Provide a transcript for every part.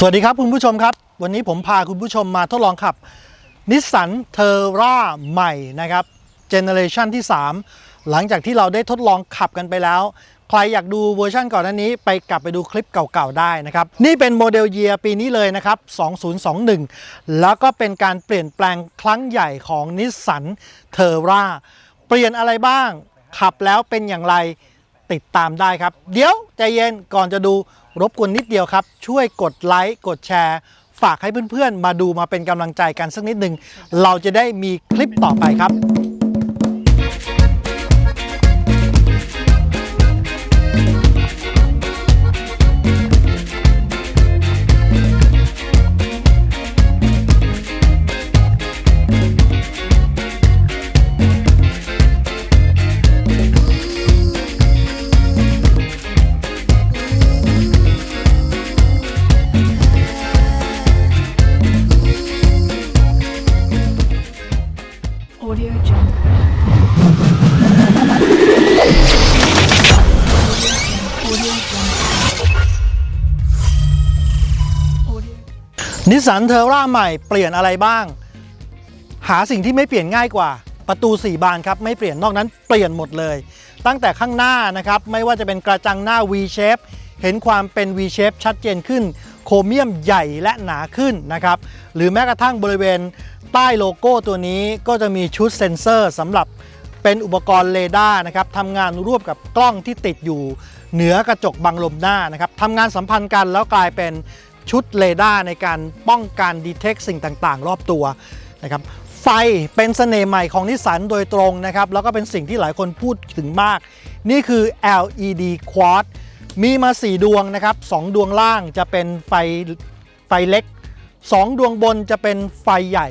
สวัสดีครับคุณผู้ชมครับ วันนี้ผมพาคุณผู้ชมมาทดลองขับนิสสันเทอร่าใหม่นะครับเจเนอเรชันที่ 3 หลังจากที่เราได้ทดลองขับกันไปแล้ว ใครอยากดูเวอร์ชันก่อนหน้านี้ ไปกลับไปดูคลิปเก่าๆได้นะครับ นี่เป็นโมเดลเยียปีนี้เลยนะครับ 2021 แล้วก็เป็นการเปลี่ยนแปลงครั้งใหญ่ของนิสสันเทอร่าเปลี่ยนอะไรบ้าง ขับแล้วเป็นอย่างไรติดตามได้ครับ เดี๋ยวใจเย็นก่อนจะดู รบกวนนิดเดียวครับ ช่วยกดไลค์กดแชร์ ฝากให้เพื่อนๆ มาดูมาเป็นกำลังใจกันสักนิดหนึ่งเราจะได้มีคลิปต่อไปครับ สันเทอร่าใหม่เปลี่ยนอะไรบ้าง หาสิ่งที่ไม่เปลี่ยนง่ายกว่า ประตู 4 บานครับไม่เปลี่ยนนอกนั้นเปลี่ยนหมดเลย ตั้งแต่ข้างหน้านะครับไม่ว่าจะเป็นกระจังหน้า V shape เห็นความเป็น V shape ชัดเจนขึ้น โครเมียมใหญ่และหนาขึ้นนะครับหรือแม้กระทั่งบริเวณใต้โลโก้ตัวนี้ก็จะมีชุดเซ็นเซอร์สำหรับเป็นอุปกรณ์เรดาร์นะครับทำงานร่วมกับกล้องที่ติดอยู่ เหนือกระจกบังลมหน้านะครับทำงานสัมพันธ์กันแล้วกลายเป็น ชุดเรดาร์ในการป้องกันดีเทคสิ่งต่างๆ รอบตัวนะครับไฟเป็นเสน่ห์ใหม่ของนิสสันโดยตรงนะครับ แล้วก็เป็นสิ่งที่หลายคนพูดถึงมาก นี่คือ LED Quad มีมา 4 ดวงนะครับ 2 ดวงล่างจะเป็นไฟไฟเล็ก 2 ดวงบนจะเป็นไฟใหญ่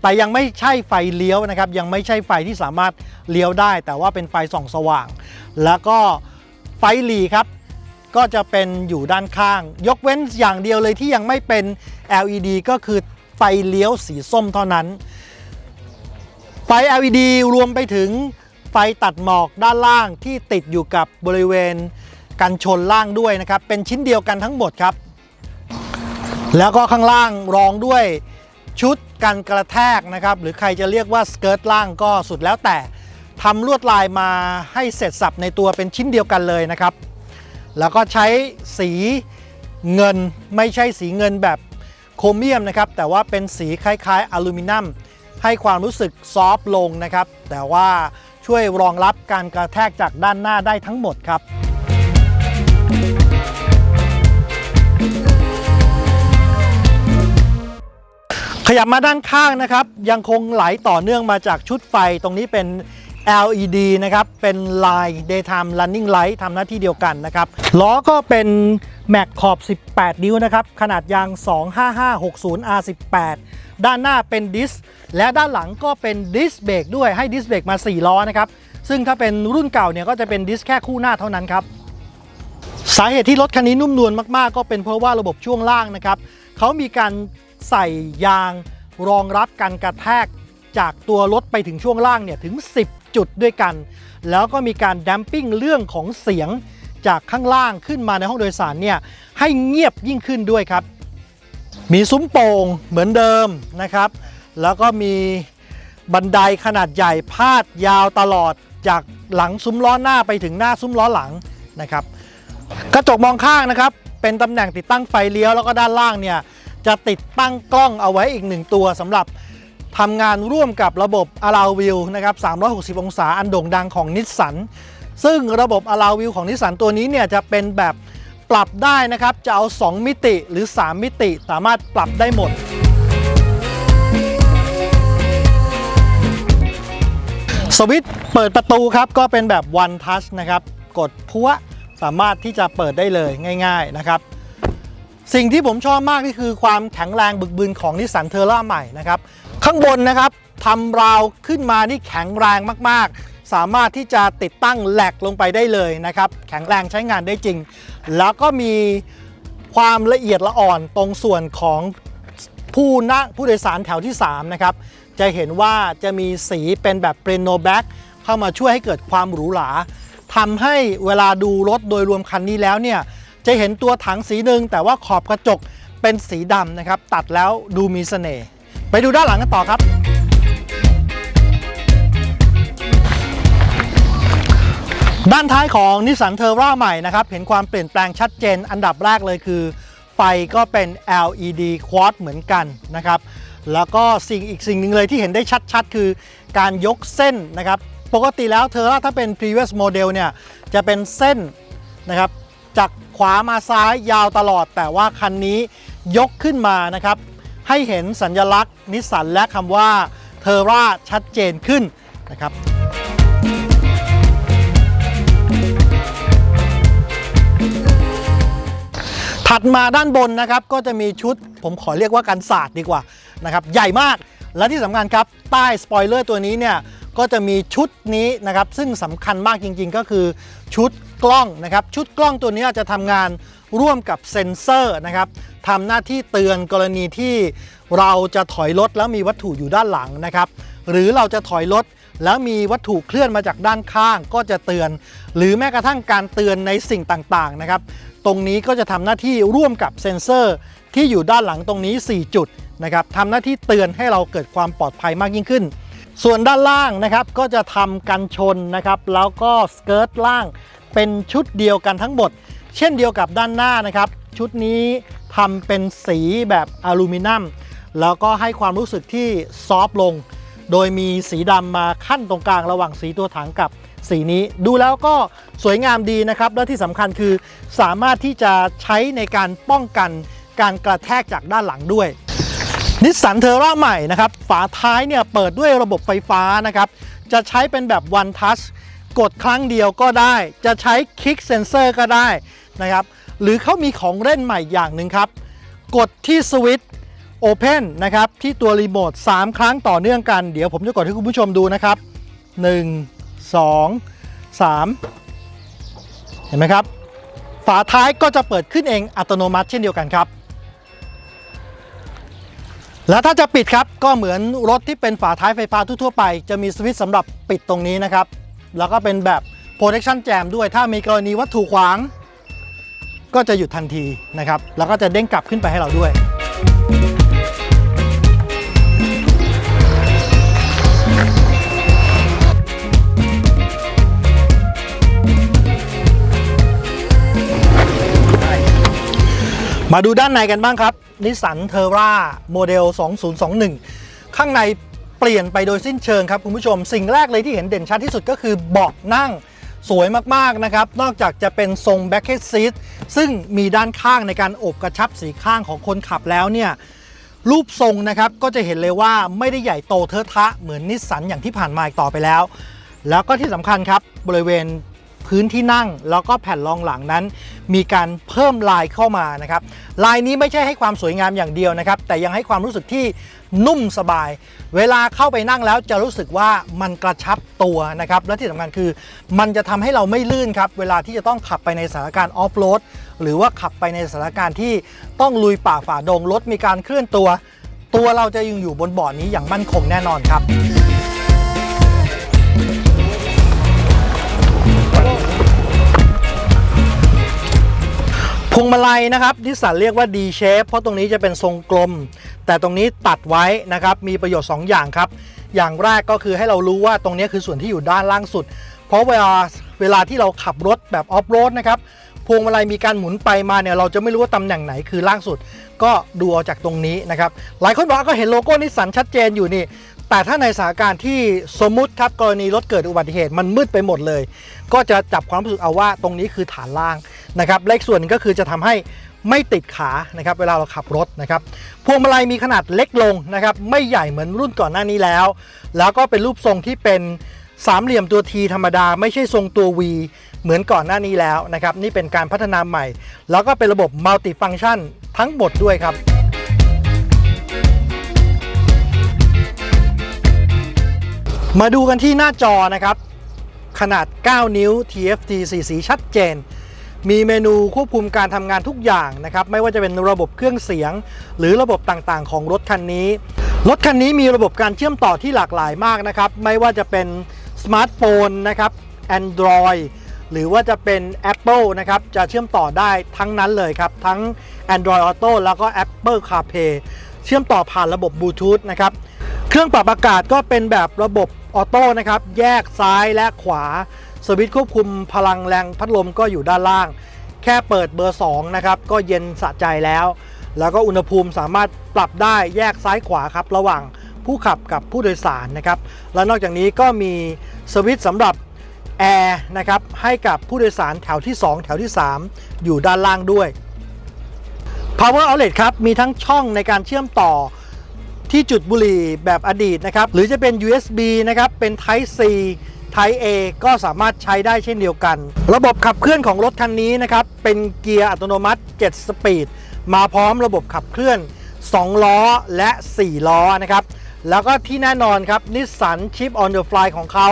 แต่ยังไม่ใช่ไฟเลี้ยวนะครับ ยังไม่ใช่ไฟที่สามารถเลี้ยวได้ แต่ว่าเป็นไฟส่องสว่าง แล้วก็ไฟหลีครับ ก็จะเป็นอยู่ด้านข้าง ยกเว้นอย่างเดียวเลยที่ยังไม่เป็น LED ก็คือไฟเลี้ยวสีส้มเท่านั้น ไฟ LED รวมไปถึงไฟตัดหมอกด้านล่างที่ติดอยู่กับบริเวณกันชนล่างด้วยนะครับ เป็นชิ้นเดียวกันทั้งหมดครับ แล้วก็ข้างล่างรองด้วยชุดกันกระแทกนะครับ หรือใครจะเรียกว่าสเกิร์ตล่างก็สุดแล้วแต่ทำลวดลายมาให้เสร็จสับในตัวเป็นชิ้นเดียวกันเลยนะครับ แล้วก็ใช้สีเงินไม่ใช่สีเงินแบบโครเมียมนะครับ แต่ว่าเป็นสีคล้ายๆอลูมิเนียมให้ความรู้สึกซอฟต์ลงนะครับ แต่ว่าช่วยรองรับการกระแทกจากด้านหน้าได้ทั้งหมดครับขยับมาด้านข้างนะครับ ยังคงไหลต่อเนื่องมาจากชุดไฟตรงนี้เป็น LED นะครับ เป็นลาย daytime running light ทำหน้าที่เดียวกันนะครับ ล้อก็เป็น Mac ขอบ 18 นิ้วนะครับ ขนาดยาง 25560 R18 ด้านหน้าเป็นดิส และด้านหลังก็เป็นดิสเบรกด้วยให้ดิสเบรกมา 4 ล้อนะครับ ซึ่งถ้าเป็นรุ่นเก่าเนี่ยก็จะเป็นดิสแค่คู่หน้าเท่านั้นครับ สาเหตุที่รถคันนี้นุ่มนวลมากๆ ก็เป็นเพราะว่าระบบช่วงล่างนะครับเขามีการใส่ยางรองรับการกระแทกจากตัวรถไปถึงช่วงล่างเนี่ยถึง 10 จุดด้วยกัน แล้วก็มีการดัมปิ้งเรื่องของเสียงจากข้างล่างขึ้นมาในห้องโดยสารเนี่ยให้เงียบยิ่งขึ้นด้วยครับ มีซุ้มโป่งเหมือนเดิมนะครับ แล้วก็มีบันไดขนาดใหญ่พาดยาวตลอดจากหลังซุ้มล้อหน้าไปถึงหน้าซุ้มล้อหลังนะครับ กระจกมองข้างนะครับ เป็นตำแหน่งติดตั้งไฟเลี้ยวแล้วก็ด้านล่างเนี่ยจะติดตั้งกล้องเอาไว้อีกหนึ่งตัวสำหรับ ทำงานร่วมกับระบบ Allow View นะครับ 360 องศาอันโด่งดังของนิสสันซึ่งระบบ Allow View ของนิสสันตัวนี้เนี่ยจะเป็นแบบปรับได้นะครับ จะเอา 2 มิติหรือ 3 มิติสามารถปรับได้หมด สวิตช์เปิดประตูครับ ก็เป็นแบบ one touch นะครับ กดพัวสามารถที่จะเปิดได้เลยง่าย ๆนะครับสิ่งที่ผมชอบมากนี่คือความแข็งแรงบึกบึนของนิสสันเทอร่าใหม่นะครับ ข้างบนนะครับทำราวขึ้นมานี่แข็งแรงมากๆ สามารถที่จะติดตั้งแหลกลงไปได้เลยนะครับ แข็งแรงใช้งานได้จริง แล้วก็มีความละเอียดละอ่อนตรงส่วนของผู้นั่งผู้โดยสารแถวที่ 3 นะครับ จะเห็นว่าจะมีสีเป็นแบบเปรนโนแบ็กเข้ามาช่วยให้เกิดความหรูหราทำให้เวลาดูรถโดยรวมคันนี้แล้วเนี่ย จะเห็นตัวถังสีหนึ่งแต่ว่าขอบกระจกเป็นสีดำนะครับ ตัดแล้วดูมีเสน่ห์ ไปดูด้านหลังกันต่อครับ ด้านท้ายของนิสสันเทอร่าใหม่นะครับ เห็นความเปลี่ยนแปลงชัดเจน อันดับแรกเลยคือ ไฟก็เป็น LED quad เหมือนกันนะครับ แล้วก็สิ่งอีกสิ่งหนึ่งเลยที่เห็นได้ชัดๆ คือการยกเส้นนะครับ ปกติแล้วเทอร่าถ้าเป็น previous model เนี่ยจะเป็นเส้นนะครับจากขวามาซ้ายยาวตลอด แต่ว่าคันนี้ยกขึ้นมานะครับ ให้เห็นสัญลักษณ์นิสสันและคำว่าเทอร่าชัดเจนขึ้นนะครับถัดมาด้านบนนะครับก็จะมีชุดผมขอเรียกว่ากันศาสตร์ดีกว่านะครับใหญ่มากและที่สำคัญครับใต้สปอยเลอร์ตัวนี้เนี่ยก็จะมีชุดนี้นะครับซึ่งสำคัญมากจริงๆ ก็คือชุดกล้องนะครับชุดกล้องตัวนี้จะทำงาน ร่วมกับเซ็นเซอร์นะครับทำหน้าที่เตือนกรณีที่เราจะถอยรถแล้วมีวัตถุอยู่ด้านหลังนะครับ หรือเราจะถอยรถแล้วมีวัตถุเคลื่อนมาจากด้านข้างก็จะเตือน หรือแม้กระทั่งการเตือนในสิ่งต่างๆนะครับ ตรงนี้ก็จะทำหน้าที่ร่วมกับเซ็นเซอร์ที่อยู่ด้านหลังตรงนี้ 4 จุดนะครับทำหน้าที่เตือนให้เราเกิดความปลอดภัยมากยิ่งขึ้น ส่วนด้านล่างนะครับก็จะทำกันชนนะครับ แล้วก็สเกิร์ตล่างเป็นชุดเดียวกันทั้งหมด เช่นเดียวกับด้านหน้านะครับ ชุดนี้ทำเป็นสีแบบอลูมิเนียมแล้วก็ให้ความรู้สึกที่ซอฟต์ลง โดยมีสีดำมาขั้นตรงกลางระหว่างสีตัวถังกับสีนี้ ดูแล้วก็สวยงามดีนะครับ และที่สำคัญคือสามารถที่จะใช้ในการป้องกันการกระแทกจากด้านหลังด้วยนิสสันเทอร่าใหม่นะครับฝาท้ายเนี่ยเปิดด้วยระบบไฟฟ้านะครับจะใช้เป็นแบบ one touch กดครั้งเดียวก็ได้ จะใช้ kick sensor ก็ได้ นะครับ หรือเขามีของเล่นใหม่อย่างหนึ่งครับ กดที่สวิตช์ Open นะครับ ที่ตัวรีโมท 3 ครั้งต่อเนื่องกัน เดี๋ยวผมจะกดให้คุณผู้ชมดูนะครับ 1 2 3 เห็นไหมครับ ฝาท้ายก็จะเปิดขึ้นเองอัตโนมัติเช่นเดียวกันครับ แล้วถ้าจะปิดครับก็เหมือนรถที่เป็นฝาท้ายไฟฟ้าทั่วๆไป จะมีสวิตช์สำหรับปิดตรงนี้นะครับ แล้วก็เป็นแบบ protection jam ด้วยถ้ามีกรณีวัตถุขวาง ก็จะหยุดทันทีนะครับ แล้วก็จะเด้งกลับขึ้นไปให้เราด้วย มาดูด้านในกันบ้างครับนิสสันเทอร่าโมเดล 2021 ข้างในเปลี่ยนไปโดยสิ้นเชิงครับคุณผู้ชม สิ่งแรกเลยที่เห็นเด่นชัดที่สุดก็คือเบาะนั่ง สวยมากๆนะครับ นอกจากจะเป็นทรงแบ็คเฮดซีทซึ่งมีด้านข้างในการอบกระชับสีข้างของคนขับแล้วเนี่ยรูปทรงนะครับก็จะเห็นเลยว่าไม่ได้ใหญ่โตเทอะทะเหมือนนิสสันอย่างที่ผ่านมาอีกต่อไปแล้ว แล้วก็ที่สำคัญครับบริเวณพื้นที่นั่งแล้วก็แผ่นรองหลังนั้น มีการเพิ่มลายเข้ามานะครับลายนี้ไม่ใช่ให้ความสวยงามอย่างเดียวนะครับ แต่ยังให้ความรู้สึกที่ นุ่มสบาย เวลาเข้าไปนั่งแล้วจะรู้สึกว่ามันกระชับตัวนะครับ และที่สำคัญคือ มันจะทำให้เราไม่ลื่นครับ เวลาที่จะต้องขับไปในสถานการณ์ออฟโรดหรือว่าขับไปในสถานการณ์ที่ต้องลุยป่าฝ่าดงรถมีการเคลื่อนตัว ตัวเราจะยังอยู่บนเบาะนี้อย่างมั่นคงแน่นอนครับ วงมาลัยนะครับที่สันเรียกว่า D shape เพราะตรงนี้จะเป็นทรงกลม แต่ตรงนี้ตัดไว้นะครับมีประโยชน์ 2 อย่างครับ อย่างแรกก็คือให้เรารู้ว่าตรงนี้คือส่วนที่อยู่ด้านล่างสุด เพราะเวลาเวลาที่เราขับรถแบบออฟโรดนะครับพวงมาลัยมีการหมุนไปมาเนี่ยเราจะไม่รู้ว่าตำแหน่งไหนคือล่างสุด ก็ดูเอาจากตรงนี้นะครับหลายคนบอกก็เห็นโลโก้นิสสันชัดเจนอยู่นี่ แต่ถ้าในสถานการณ์ที่สมมุติครับกรณีรถเกิดอุบัติเหตุมันมืดไปหมดเลย ก็จะจับความรู้สึกเอาว่าตรงนี้คือฐานล่างนะครับและอีกส่วนนึงก็คือจะทำให้ไม่ติดขานะครับเวลาเราขับรถนะครับพวงมาลัยมีขนาดเล็กลงนะครับไม่ใหญ่เหมือนรุ่นก่อนหน้านี้แล้ว แล้วก็เป็นรูปทรงที่เป็นสามเหลี่ยมตัวทีธรรมดา ไม่ใช่ทรงตัว V เหมือนก่อนหน้านี้แล้วนะครับนี่เป็นการพัฒนาใหม่ แล้วก็เป็นระบบมัลติฟัง c t ชันทั้งหมดด้วยครับ มาดูกันที่หน้าจอนะครับ ขนาด 9 นิ้ว TFT สีสีชัดเจน มีเมนูควบคุมการทำงานทุกอย่างนะครับ ไม่ว่าจะเป็นระบบเครื่องเสียง หรือระบบต่างๆ ของรถคันนี้ รถคันนี้มีระบบการเชื่อมต่อที่หลากหลายมากนะครับ ไม่ว่าจะเป็นสมาร์ทโฟนนะครับ Android หรือว่าจะเป็น Apple นะครับ จะเชื่อมต่อได้ทั้งนั้นเลยครับ ทั้ง Android Auto แล้วก็ Apple CarPlay เชื่อมต่อผ่านระบบบลูทูธนะครับเครื่องปรับอากาศก็เป็นแบบระบบออโต้นะครับแยกซ้ายและขวาสวิตช์ควบคุมพลังแรงพัดลมก็อยู่ด้านล่าง แค่เปิดเบอร์2นะครับก็เย็นสะใจแล้ว แล้วก็อุณหภูมิสามารถปรับได้แยกซ้ายขวาครับระหว่างผู้ขับกับผู้โดยสารนะครับแล้วนอกจากนี้ก็มีสวิตช์สำหรับแอร์นะครับให้กับผู้โดยสารแถวที่ 2 แถวที่ 3 อยู่ด้านล่างด้วย Power Outlet ครับ มีทั้งช่องในการเชื่อมต่อที่จุดบุหรี่แบบอดีตนะครับ หรือจะเป็น USB นะครับ เป็น Type C Type A ก็สามารถใช้ได้เช่นเดียวกัน ระบบขับเคลื่อนของรถคันนี้นะครับ เป็นเกียร์อัตโนมัติ 7 สปีด มาพร้อมระบบขับเคลื่อน 2 ล้อและ 4 ล้อนะครับ แล้วก็ที่แน่นอนครับนิสสันชิป on the fly ของเขา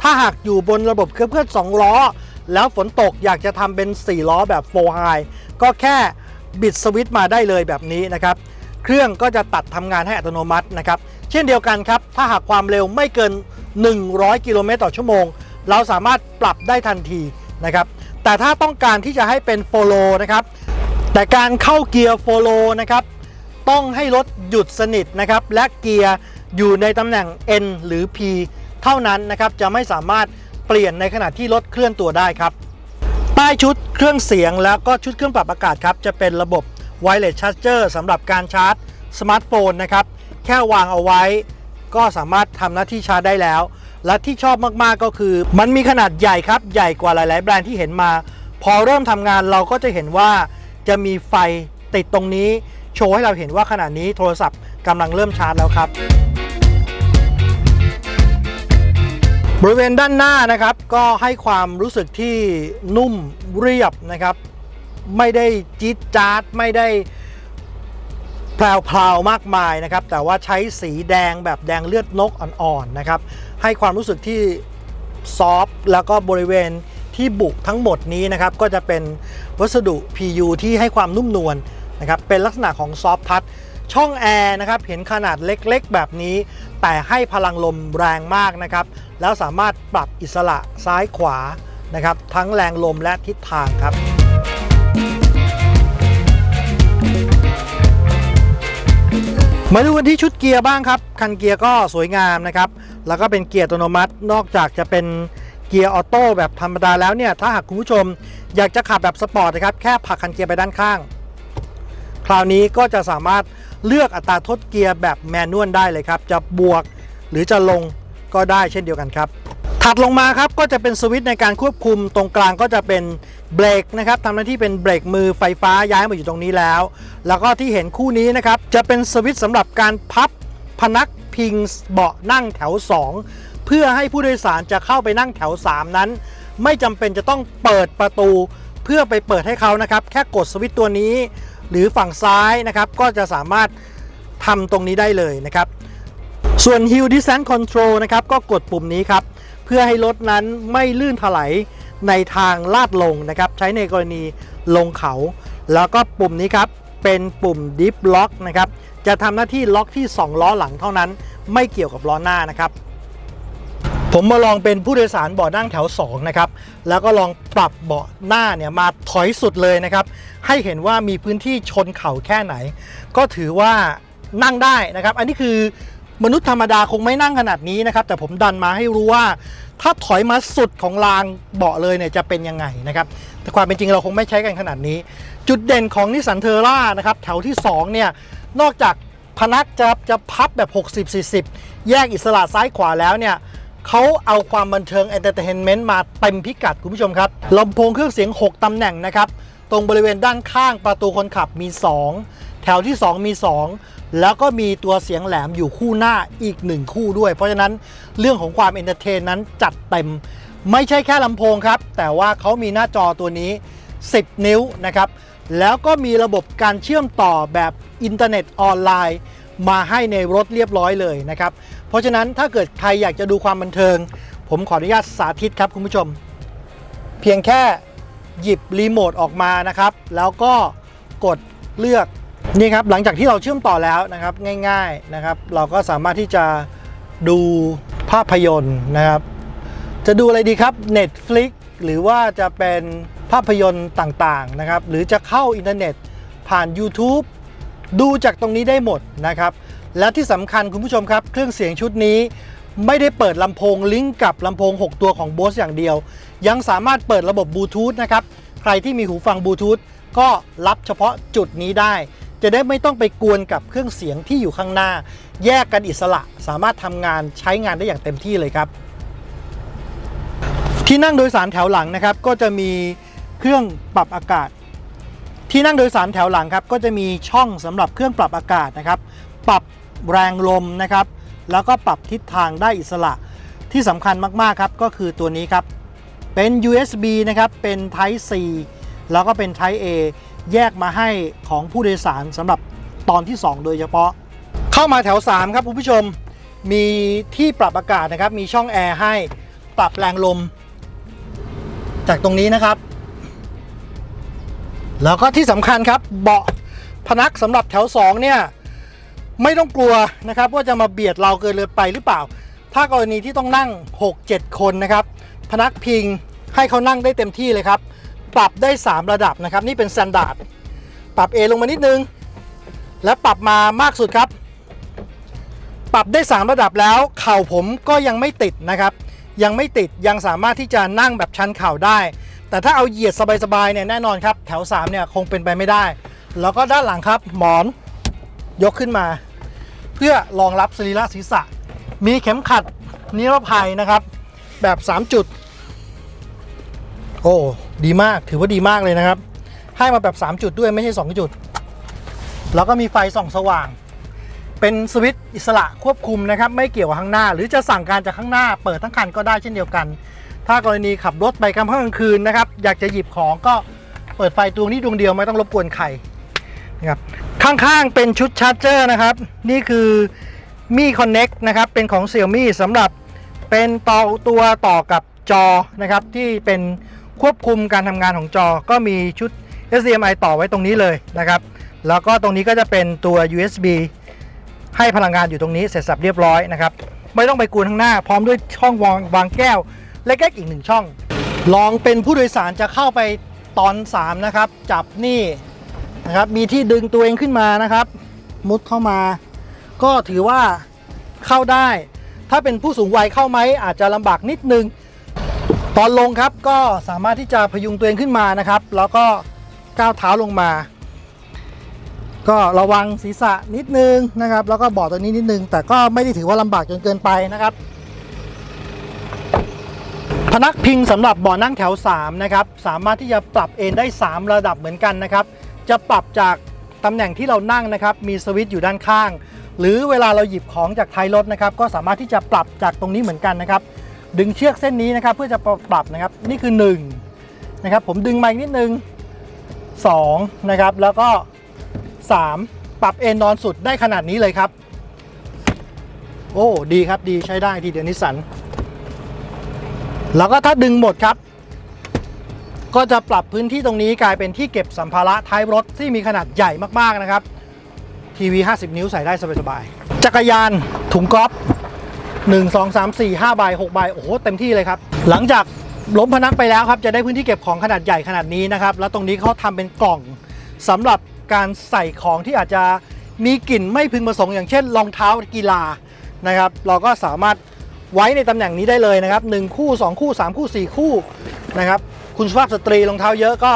ถ้าหากอยู่บนระบบเครื่องเคลื่อน 2 ล้อ แล้วฝนตกอยากจะทำเป็น 4 ล้อแบบ4 high ก็แค่ บิดสวิตช์มาได้เลยแบบนี้นะครับ เครื่องก็จะตัดทำงานให้อัตโนมัตินะครับ เช่นเดียวกันครับ ถ้าหากความเร็วไม่เกิน 100 กิโลเมตรต่อชั่วโมง เราสามารถปรับได้ทันทีนะครับ แต่ถ้าต้องการที่จะให้เป็นโฟโลนะครับ แต่การเข้าเกียร์โฟโลนะครับ ต้องให้รถหยุดสนิทนะครับ และเกียร์อยู่ในตำแหน่ง N หรือ P เท่านั้นนะครับ จะไม่สามารถเปลี่ยนในขณะที่รถเคลื่อนตัวได้ครับ ใต้ชุดเครื่องเสียงแล้วก็ชุดเครื่องปรับอากาศครับ จะเป็นระบบ Wireless Charger สำหรับการชาร์จสมาร์ทโฟนนะครับ แค่วางเอาไว้ ก็สามารถทำหน้าที่ชาร์จได้แล้ว และที่ชอบมากๆก็คือ มันมีขนาดใหญ่ครับ ใหญ่กว่าหลาย ๆ แบรนด์ที่เห็นมา พอเริ่มทำงานเราก็จะเห็นว่าจะมีไฟติดตรงนี้ โชว์ให้เราเห็นว่าขณะนี้โทรศัพท์กำลังเริ่มชาร์จแล้วครับ บริเวณด้านหน้านะครับก็ให้ความรู้สึกที่นุ่มเรียบนะครับ ไม่ได้จี๊ดจ๊าดไม่ได้แพรวๆมากมายนะครับ แต่ว่าใช้สีแดงแบบแดงเลือดนกอ่อนๆนะครับ ให้ความรู้สึกที่ซอฟแล้วก็บริเวณที่บุกทั้งหมดนี้นะครับก็จะเป็นวัสดุ PU ที่ให้ความนุ่มนวลนะครับเป็นลักษณะของซอฟทัชช่องแอร์นะครับเห็นขนาดเล็กๆ แบบนี้ แต่ให้พลังลมแรงมากนะครับ แล้วสามารถปรับอิสระซ้ายขวานะครับ ทั้งแรงลมและทิศทางครับ มาดูกันที่ชุดเกียร์บ้างครับ คันเกียร์ก็สวยงามนะครับ แล้วก็เป็นเกียร์อัตโนมัติ นอกจากจะเป็นเกียร์ออโต้แบบธรรมดาแล้วเนี่ย ถ้าหากคุณผู้ชมอยากจะขับแบบสปอร์ตนะครับ แค่ผลักคันเกียร์ไปด้านข้าง คราวนี้ก็จะสามารถเลือกอัตราทดเกียร์แบบแมนนวลได้เลยครับ จะบวกหรือจะลง ก็ได้เช่นเดียวกันครับ ถัดลงมาครับก็จะเป็นสวิตช์ในการควบคุมตรงกลางก็จะเป็นเบรกนะครับทำหน้าที่เป็นเบรกมือไฟฟ้าย้ายมาอยู่ตรงนี้แล้ว แล้วก็ที่เห็นคู่นี้นะครับจะเป็นสวิตช์สำหรับการพับพนักพิงเบาะนั่งแถว 2 เพื่อให้ผู้โดยสารจะเข้าไปนั่งแถว 3 นั้น ไม่จำเป็นจะต้องเปิดประตูเพื่อไปเปิดให้เขานะครับ แค่กดสวิตช์ตัวนี้ หรือฝั่งซ้ายนะครับก็จะสามารถทำตรงนี้ได้เลยนะครับ ส่วน Hill Descent Control นะครับก็กดปุ่มนี้ครับ เพื่อให้รถนั้นไม่ลื่นถลายในทางลาดลงนะครับ ใช้ในกรณีลงเขา แล้วก็ปุ่มนี้ครับ เป็นปุ่ม Deep Lock นะครับ จะทำหน้าที่ล็อกที่ 2 ล้อหลังเท่านั้น ไม่เกี่ยวกับล้อหน้านะครับ ผมมาลองเป็นผู้โดยสารเบาะนั่งแถว 2 นะครับ แล้วก็ลองปรับเบาะหน้าเนี่ยมาถอยสุดเลยนะครับ ให้เห็นว่ามีพื้นที่ชนเข่าแค่ไหน ก็ถือว่านั่งได้นะครับ อันนี้คือ มนุษย์ธรรมดาคงไม่นั่งขนาดนี้นะครับ แต่ผมดันมาให้รู้ว่า ถ้าถอยมาสุดของรางเบาะเลยเนี่ยจะเป็นยังไงนะครับ แต่ความเป็นจริงเราคงไม่ใช้กันขนาดนี้ จุดเด่นของนิสสันเทอร่านะครับแถวที่ 2 เนี่ย นอกจากพนักจะจะพับแบบ 60-40 แยกอิสระซ้ายขวาแล้วเนี่ยเขาเอาความบันเทิงเอนเตอร์เทนเมนต์มาเต็มพิกัดคุณผู้ชมครับลำโพงเครื่องเสียง 6 ตำแหน่งนะครับ ตรงบริเวณด้านข้างประตูคนขับมี 2 แถวที่ 2 มี 2 แล้วก็มีตัวเสียงแหลมอยู่คู่หน้าอีก1คู่ด้วย เพราะฉะนั้นเรื่องของความเอนเตอร์เทนนั้นจัดเต็ม ไม่ใช่แค่ลำโพงครับ แต่ว่าเขามีหน้าจอตัวนี้ 10 นิ้วนะครับ แล้วก็มีระบบการเชื่อมต่อแบบอินเทอร์เน็ตออนไลน์ มาให้ในรถเรียบร้อยเลยนะครับ เพราะฉะนั้นถ้าเกิดใครอยากจะดูความบันเทิง ผมขออนุญาตสาธิตครับคุณผู้ชม เพียงแค่หยิบรีโมทออกมานะครับ แล้วก็กดเลือก นี่ครับหลังจากที่เราเชื่อมต่อแล้วนะครับง่ายๆนะครับ เราก็สามารถที่จะดูภาพยนตร์นะครับ จะดูอะไรดีครับ Netflix หรือว่าจะเป็นภาพยนตร์ต่างๆนะครับ หรือจะเข้าอินเทอร์เน็ตผ่าน YouTube ดูจากตรงนี้ได้หมดนะครับ และที่สำคัญคุณผู้ชมครับ เครื่องเสียงชุดนี้ไม่ได้เปิดลำโพงลิงก์กับลำโพง 6 ตัวของ Bose อย่างเดียว ยังสามารถเปิดระบบบลูทูธนะครับ ใครที่มีหูฟังบลูทูธก็รับเฉพาะจุดนี้ได้ จะได้ไม่ต้องไปกวนกับเครื่องเสียงที่อยู่ข้างหน้า แยกกันอิสระสามารถทำงานใช้งานได้อย่างเต็มที่เลยครับ ที่นั่งโดยสารแถวหลังนะครับ ก็จะมีเครื่องปรับอากาศ ที่นั่งโดยสารแถวหลังครับ ก็จะมีช่องสำหรับเครื่องปรับอากาศนะครับ ปรับแรงลมนะครับ แล้วก็ปรับทิศทางได้อิสระ ที่สำคัญมากๆครับก็คือตัวนี้ครับเป็น USB นะครับเป็น Type C แล้วก็เป็น Type A แยกมาให้ของผู้โดยสารสำหรับตอนที่ 2 โดยเฉพาะ เข้ามาแถว 3 ครับคุณผู้ชมมีที่ปรับอากาศนะครับ มีช่องแอร์ให้ปรับแรงลม จากตรงนี้นะครับ แล้วก็ที่สำคัญครับเบาะพนักสำหรับแถว 2 เนี่ย ไม่ต้องกลัวนะครับ ว่าจะมาเบียดเราเกินเลยไปหรือเปล่า ถ้ากรณีที่ต้องนั่ง 6-7 คนนะครับ พนักพิงให้เขานั่งได้เต็มที่เลยครับ ปรับได้ 3 ระดับนะครับ นี่เป็นสแตนดาร์ดปรับ A ลงมานิดนึง และปรับมามากสุดครับ ปรับได้ 3 ระดับแล้ว เข่าผมก็ยังไม่ติดนะครับ ยังไม่ติดยังสามารถที่จะนั่งแบบชันเข่าได้ แต่ถ้าเอาเหยียดสบายๆเนี่ยแน่นอนครับ แถว3เนี่ยคงเป็นไปไม่ได้ แล้วก็ด้านหลังครับหมอนยกขึ้นมา เพื่อรองรับสรีระศีรษะ มีเข็มขัดนิรภัยนะครับ แบบ 3 จุด โอ้ดีมากถือว่าดีมากเลยนะครับ ให้มาแบบ 3 จุดด้วยไม่ใช่ 2 จุด แล้วก็มีไฟส่องสว่าง เป็นสวิตช์อิสระควบคุมนะครับ ไม่เกี่ยวกับข้างหน้า หรือจะสั่งการจากข้างหน้า เปิดทั้งคันก็ได้เช่นเดียวกัน ถ้ากรณีขับรถไปกลางคืนนะครับ อยากจะหยิบของก็เปิดไฟดวงนี้ดวงเดียวไม่ต้องรบกวนใครนะครับข้างๆเป็นชุดชาร์จเจอร์นะครับ นี่คือมี Connect นะครับ เป็นของ Xiaomi สำหรับเป็นต่อตัวต่อกับจอนะครับที่เป็น ควบคุมการทำงานของจอก็มีชุด HDMI ต่อไว้ตรงนี้เลยนะครับ แล้วก็ตรงนี้ก็จะเป็นตัว USB ให้พลังงานอยู่ตรงนี้เสร็จสับเรียบร้อยนะครับไม่ต้องไปกวนข้างหน้า พร้อมด้วยช่องวางวางแก้วเล็กๆอีกหนึ่งช่อง ลองเป็นผู้โดยสารจะเข้าไปตอน 3 นะครับ จับนี่นะครับมีที่ดึงตัวเองขึ้นมานะครับ มุดเข้ามา ก็ถือว่าเข้าได้ ถ้าเป็นผู้สูงวัยเข้าไหมอาจจะลำบากนิดนึง ตอนลงครับก็สามารถที่จะพยุงตัวเองขึ้นมานะครับ แล้วก็ก้าวเท้าลงมา ก็ระวังศีรษะนิดนึงนะครับ แล้วก็บาะตัวนี้นิดนึง แต่ก็ไม่ได้ถือว่าลำบากจนเกินไปนะครับ พนักพิงสำหรับเบาะนั่งแถว3นะครับสามารถที่จะปรับเอนได้ 3 ระดับเหมือนกันนะครับ จะปรับจากตำแหน่งที่เรานั่งนะครับ มีสวิตช์อยู่ด้านข้าง หรือเวลาเราหยิบของจากท้ายรถนะครับ ก็สามารถที่จะปรับจากตรงนี้เหมือนกันนะครับ ดึงเชือกเส้นนี้นะครับ เพื่อจะปรับนะครับนี่คือ1นะครับผมดึงมาอีกนิดนึง2นะครับแล้วก็ 3 ปรับเอ็นนอนสุดได้ขนาดนี้เลยครับ โอ้ดีครับดีใช้ได้ทีเดียวนิสสันแล้วก็ถ้าดึงหมดครับ ก็จะปรับพื้นที่ตรงนี้กลายเป็นที่เก็บสัมภาระท้ายรถที่มีขนาดใหญ่มากๆนะครับทีวี 50 นิ้วใส่ได้สบายๆจักรยานถุงกอล์ฟ 1 2 3 4 5ใบ6ใบโอ้โหเต็มที่เลยครับ หลังจากล้มพนักไปแล้วครับ จะได้พื้นที่เก็บของขนาดใหญ่ขนาดนี้นะครับ แล้วตรงนี้เขาทำเป็นกล่องสำหรับการใส่ของที่อาจจะมีกลิ่นไม่พึงประสงค์อย่างเช่นรองเท้ากีฬานะครับ เราก็สามารถไว้ในตำแหน่งนี้ได้เลยนะครับ 1 คู่ 2 คู่ 3 คู่ 4 คู่นะครับ คุณสุภาพสตรีรองเท้าเยอะก็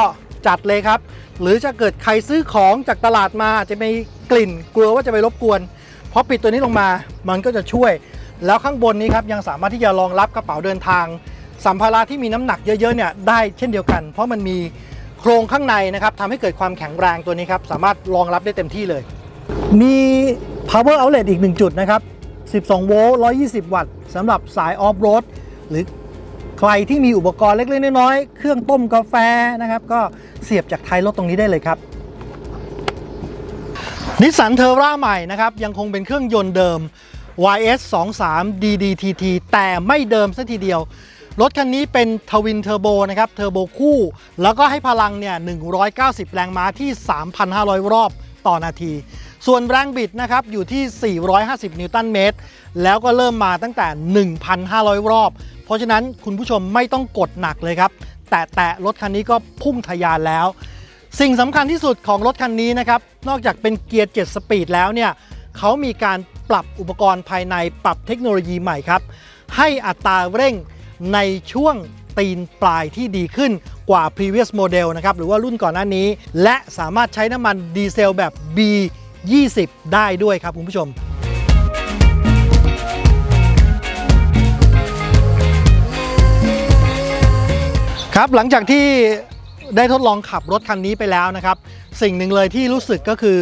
จัดเลยครับ หรือจะเกิดใครซื้อของจากตลาดมาอาจจะมีกลิ่นกลัวว่าจะไปรบกวนพอปิดตัวนี้ลงมามันก็จะช่วย แล้วข้างบนนี้ครับยังสามารถที่จะรองรับกระเป๋าเดินทาง สัมภาระที่มีน้ำหนักเยอะๆเนี่ยได้เช่นเดียวกัน เพราะมันมีโครงข้างในนะครับทำให้เกิดความแข็งแรงตัวนี้ครับสามารถรองรับได้เต็มที่เลย มี power outlet อีก 1 จุดนะครับ 12 โวลต์ 120 วัตต์สำหรับสายออฟโรดหรือใครที่มีอุปกรณ์เล็กๆน้อยๆเครื่องต้มกาแฟนะครับ ก็เสียบจากท้ายรถตรงนี้ได้เลยครับนิสสันเทอร่าใหม่นะครับยังคงเป็นเครื่องยนต์เดิม YS 2 3 DDTT แต่ไม่เดิมซะทีเดียว รถคันนี้เป็นทวินเทอร์โบนะครับ เทอร์โบคู่ แล้วก็ให้พลังเนี่ย 190 แรงม้าที่ 3,500 รอบต่อนาที ส่วนแรงบิดนะครับ อยู่ที่ 450 นิวตันเมตร แล้วก็เริ่มมาตั้งแต่ 1,500 รอบ เพราะฉะนั้นคุณผู้ชมไม่ต้องกดหนักเลยครับ แตะแตะรถคันนี้ก็พุ่งทะยานแล้ว สิ่งสำคัญที่สุดของรถคันนี้นะครับ นอกจากเป็นเกียร์ 7 สปีดแล้วเนี่ย เขามีการปรับอุปกรณ์ภายในปรับเทคโนโลยีใหม่ครับ ให้อัตราเร่งในช่วงตีนปลายที่ดีขึ้นกว่า previous model นะครับหรือว่ารุ่นก่อนหน้านี้ และสามารถใช้น้ำมันดีเซลแบบ B20 ได้ด้วยครับคุณผู้ชมครับหลังจากที่ได้ทดลองขับรถคันนี้ไปแล้วนะครับ สิ่งหนึ่งเลยที่รู้สึกก็คือ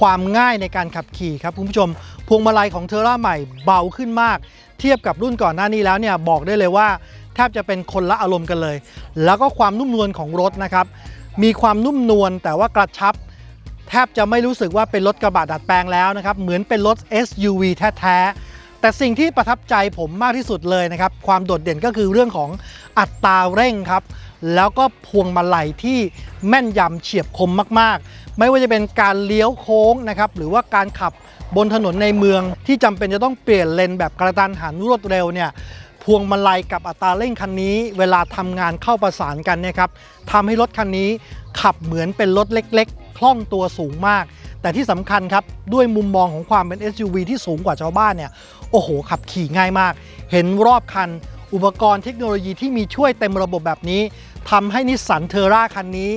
ความง่ายในการขับขี่ครับคุณผู้ชม พวงมาลัยของเทอร่าใหม่เบาขึ้นมาก เทียบกับรุ่นก่อนหน้านี้แล้วเนี่ยบอกได้เลยว่าแทบจะเป็นคนละอารมณ์กันเลย แล้วก็ความนุ่มนวลของรถนะครับ มีความนุ่มนวลแต่ว่ากระชับ แทบจะไม่รู้สึกว่าเป็นรถกระบะดัดแปลงแล้วนะครับ เหมือนเป็นรถ SUV แท้ๆ แต่สิ่งที่ประทับใจผมมากที่สุดเลยนะครับ ความโดดเด่นก็คือเรื่องของอัตราเร่งครับ แล้วก็พวงมาลัยที่แม่นยำเฉียบคมมากๆ ไม่ว่าจะเป็นการเลี้ยวโค้งนะครับหรือว่าการขับบนถนนในเมืองที่จำเป็นจะต้องเปลี่ยนเลนแบบกระตันหันรวดเร็วเนี่ยพวงมาลัยกับอัตราเร่งคันนี้ เวลาทำงานเข้าประสานกันเนี่ยครับทำให้รถคันนี้ขับเหมือนเป็นรถเล็ก ๆ คล่องตัวสูงมาก แต่ที่สำคัญครับ ด้วยมุมมองของความเป็น SUV ที่สูงกว่าชาวบ้านเนี่ยโอ้โห ขับขี่ง่ายมาก เห็นรอบคัน อุปกรณ์เทคโนโลยีที่มีช่วยเต็มระบบแบบนี้ทำให้นิสสันเทอร่าคันนี้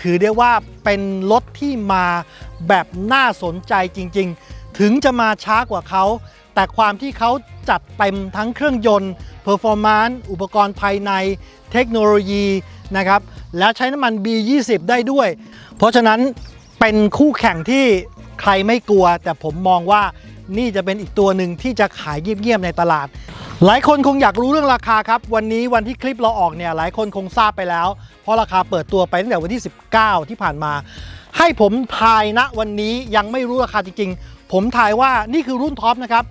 ถือได้ว่าเป็นรถที่มาแบบน่าสนใจจริง ๆ ถึงจะมาช้ากว่าเขา แต่ความที่เขาจัดเต็มทั้งเครื่องยนต์ Performance อุปกรณ์ภายในเทคโนโลยีนะครับแล้วใช้น้ำมัน B20 ได้ด้วย เพราะฉะนั้นเป็นคู่แข่งที่ใครไม่กลัว แต่ผมมองว่า นี่จะเป็นอีกตัวหนึ่งที่จะขายเงียบๆในตลาด หลายคนคงอยากรู้เรื่องราคาครับ วันนี้วันที่คลิปเราออกเนี่ยหลายคนคงทราบไปแล้ว เพราะราคาเปิดตัวไปตั้งแต่วันที่ 19 ที่ผ่านมา ให้ผมทายณวันนี้ยังไม่รู้ราคาจริงๆ ผมทายว่านี่คือรุ่นท็อปนะครับ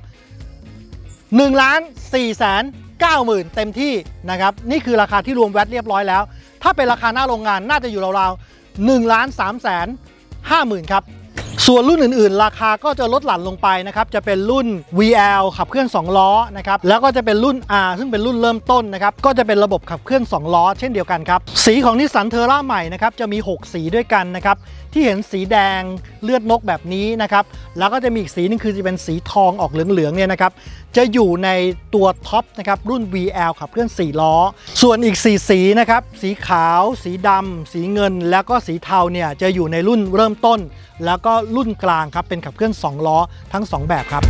1ล้าน4แสน9หมื่นเต็มที่นะครับนี่คือราคาที่รวมแวตเรียบร้อยแล้ว ถ้าเป็นราคาหน้าโรงงานน่าจะอยู่ราวๆ1ล้าน3แสน5หมื่นครับ ส่วนรุ่นอื่นๆ ราคาก็จะลดหลั่นลงไปนะครับ จะเป็นรุ่น VL ขับเคลื่อน 2 ล้อนะครับ แล้วก็จะเป็นรุ่น R ซึ่งเป็นรุ่นเริ่มต้นนะครับ ก็จะเป็นระบบขับเคลื่อน 2 ล้อ เช่นเดียวกันครับ สีของนิสสันเทอร่าใหม่นะครับ จะมี 6 สีด้วยกันนะครับที่เห็นสีแดงเลือดนกแบบนี้นะครับ แล้วก็จะมีอีกสีหนึงคือจะเป็นสีทองออกเหลืองๆเนี่ยนะครับ จะอยู่ในตัวท็อปนะครับรุ่น VL ขับเคลื่อน 4 ล้อ ส่วนอีก 4 สีนะครับ สีขาว สีดำ สีเงิน แล้วก็สีเทาเนี่ยจะอยู่ในรุ่นเริ่มต้น แล้วก็รุ่นกลางครับเป็นขับเคลื่อน 2 ล้อทั้ง 2 แบบครับ